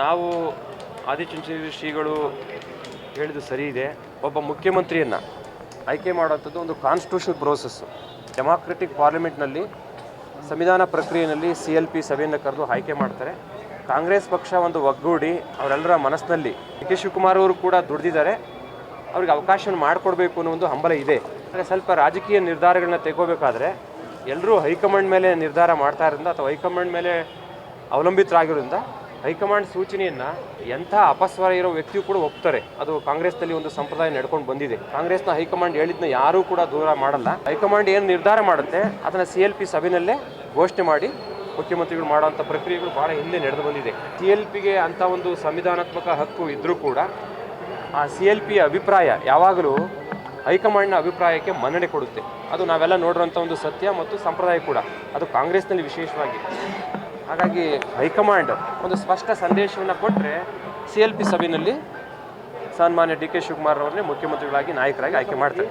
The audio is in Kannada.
ನಾವು ಆದಿಚುಂಚನಗಿರಿ ಶ್ರೀಗಳು ಹೇಳಿದ್ದು ಸರಿ ಇದೆ. ಒಬ್ಬ ಮುಖ್ಯಮಂತ್ರಿಯನ್ನು ಆಯ್ಕೆ ಮಾಡುವಂಥದ್ದು ಒಂದು ಕಾನ್ಸ್ಟಿಟ್ಯೂಷನ್ ಪ್ರೋಸೆಸ್ಸು ಡೆಮಾಕ್ರೆಟಿಕ್ ಪಾರ್ಲಿಮೆಂಟ್ನಲ್ಲಿ ಸಂವಿಧಾನ ಪ್ರಕ್ರಿಯೆಯಲ್ಲಿ ಸಿ ಎಲ್ ಪಿ ಸಭೆಯನ್ನು ಕರೆದು ಆಯ್ಕೆ ಮಾಡ್ತಾರೆ. ಕಾಂಗ್ರೆಸ್ ಪಕ್ಷ ಒಂದು ಒಗ್ಗೂಡಿ ಅವರೆಲ್ಲರ ಮನಸ್ಸಿನಲ್ಲಿ ಡಿ ಕೆ ಶಿವಕುಮಾರ್ ಅವರು ಕೂಡ ದುಡಿದಿದ್ದಾರೆ. ಅವ್ರಿಗೆ ಅವಕಾಶವನ್ನು ಮಾಡಿಕೊಡ್ಬೇಕು ಅನ್ನೋ ಒಂದು ಹಂಬಲ ಇದೆ. ಆದರೆ ಸ್ವಲ್ಪ ರಾಜಕೀಯ ನಿರ್ಧಾರಗಳನ್ನ ತೆಗೋಬೇಕಾದ್ರೆ ಎಲ್ಲರೂ ಹೈಕಮಾಂಡ್ ಮೇಲೆ ನಿರ್ಧಾರ ಮಾಡ್ತಾ ಇರೋದ್ರಿಂದ ಅಥವಾ ಹೈಕಮಾಂಡ್ ಮೇಲೆ ಅವಲಂಬಿತರಾಗಿರೋದ್ರಿಂದ ಹೈಕಮಾಂಡ್ ಸೂಚನೆಯನ್ನು ಎಂಥ ಅಪಸ್ವರ ಇರೋ ವ್ಯಕ್ತಿಯು ಕೂಡ ಒಪ್ತಾರೆ. ಅದು ಕಾಂಗ್ರೆಸ್ನಲ್ಲಿ ಒಂದು ಸಂಪ್ರದಾಯ ನಡ್ಕೊಂಡು ಬಂದಿದೆ. ಕಾಂಗ್ರೆಸ್ನ ಹೈಕಮಾಂಡ್ ಹೇಳಿದ್ನ ಯಾರೂ ಕೂಡ ದೂರ ಮಾಡಲ್ಲ. ಹೈಕಮಾಂಡ್ ಏನು ನಿರ್ಧಾರ ಮಾಡುತ್ತೆ, ಅದನ್ನು ಸಿ ಎಲ್ ಪಿ ಸಭೆಯಲ್ಲೇ ಘೋಷಣೆ ಮಾಡಿ ಮುಖ್ಯಮಂತ್ರಿಗಳು ಮಾಡುವಂಥ ಪ್ರಕ್ರಿಯೆಗಳು ಭಾಳ ಹಿಂದೆ ನಡೆದು ಬಂದಿದೆ. ಸಿ ಎಲ್ ಪಿಗೆ ಅಂಥ ಒಂದು ಸಂವಿಧಾನಾತ್ಮಕ ಹಕ್ಕು ಇದ್ದರೂ ಕೂಡ ಆ ಸಿ ಎಲ್ ಪಿಯ ಅಭಿಪ್ರಾಯ ಯಾವಾಗಲೂ ಹೈಕಮಾಂಡ್ನ ಅಭಿಪ್ರಾಯಕ್ಕೆ ಮನ್ನಣೆ ಕೊಡುತ್ತೆ. ಅದು ನಾವೆಲ್ಲ ನೋಡಿರೋಂಥ ಒಂದು ಸತ್ಯ ಮತ್ತು ಸಂಪ್ರದಾಯ ಕೂಡ. ಅದು ಕಾಂಗ್ರೆಸ್ನಲ್ಲಿ ವಿಶೇಷವಾಗಿ. ಹಾಗಾಗಿ ಹೈಕಮಾಂಡ್ ಒಂದು ಸ್ಪಷ್ಟ ಸಂದೇಶವನ್ನು ಕೊಟ್ಟರೆ ಸಿ ಎಲ್ ಪಿ ಸಭೆಯಲ್ಲಿ ಸನ್ಮಾನ್ಯ ಡಿ ಕೆ ಶಿವಕುಮಾರ್ ಅವರನ್ನೇ ಮುಖ್ಯಮಂತ್ರಿಗಳಾಗಿ ನಾಯಕರಾಗಿ ಆಯ್ಕೆ ಮಾಡ್ತಾರೆ.